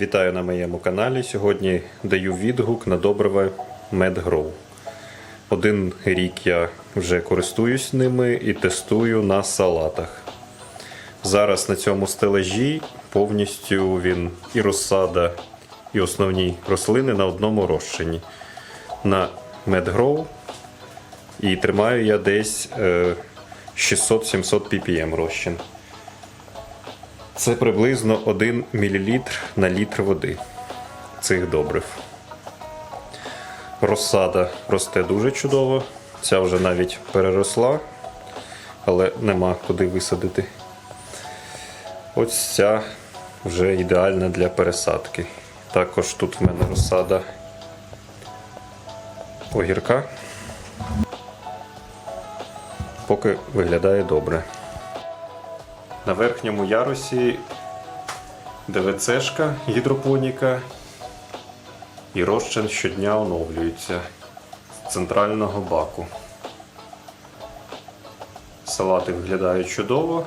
Вітаю на моєму каналі. Сьогодні даю відгук на добриве MedGrow. Один рік я вже користуюсь ними і тестую на салатах. Зараз на цьому стелажі повністю він і розсада, і основні рослини на одному розчині. На MedGrow. І тримаю я десь е, 600-700 ppm розчин. Це приблизно 1 мл на літр води цих добрив. Розсада росте дуже чудово. Ця вже навіть переросла, але нема куди висадити. Ось ця вже ідеальна для пересадки. Також тут в мене розсада огірка. Поки виглядає добре. На верхньому ярусі ДВЦшка гідропоніка і розчин щодня оновлюється з центрального баку. Салати виглядають чудово.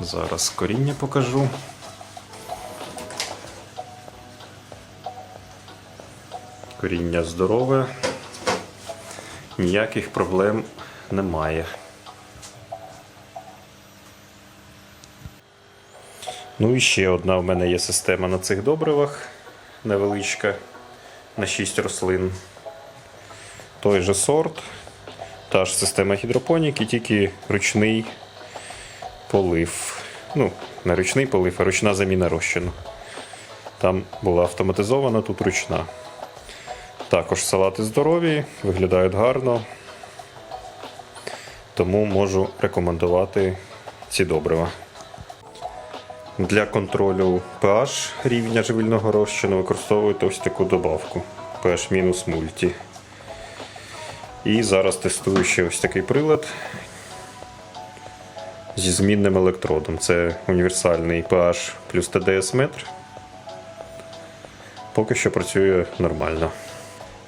Зараз коріння покажу. Коріння здорове, ніяких проблем немає. Ну і ще одна в мене є система на цих добривах невеличка на 6 рослин. Той же сорт, та ж система гідропоніки, тільки ручний полив. Ну, не ручний полив, а ручна заміна розчину. Там була автоматизована, тут ручна. Також салати здорові, виглядають гарно. Тому можу рекомендувати ці добрива. Для контролю pH рівня живильного розчину використовуєте ось таку добавку pH Multi. І зараз тестую ще ось такий прилад зі змінним електродом. Це універсальний pH плюс TDS метр. Поки що працює нормально.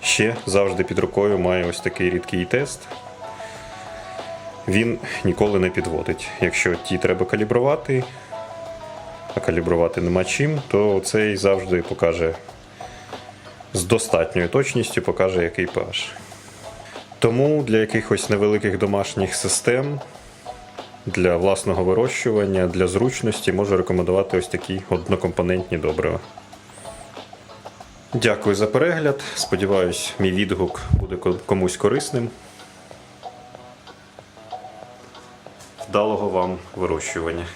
Ще завжди під рукою маю ось такий рідкий тест. Він ніколи не підводить. Якщо ті треба калібрувати, а калібрувати нема чим, то цей завжди покаже з достатньою точністю покаже, який pH. Тому для якихось невеликих домашніх систем, для власного вирощування, для зручності можу рекомендувати ось такі однокомпонентні добрива. Дякую за перегляд. Сподіваюсь, мій відгук буде комусь корисним. Вдалого вам вирощування.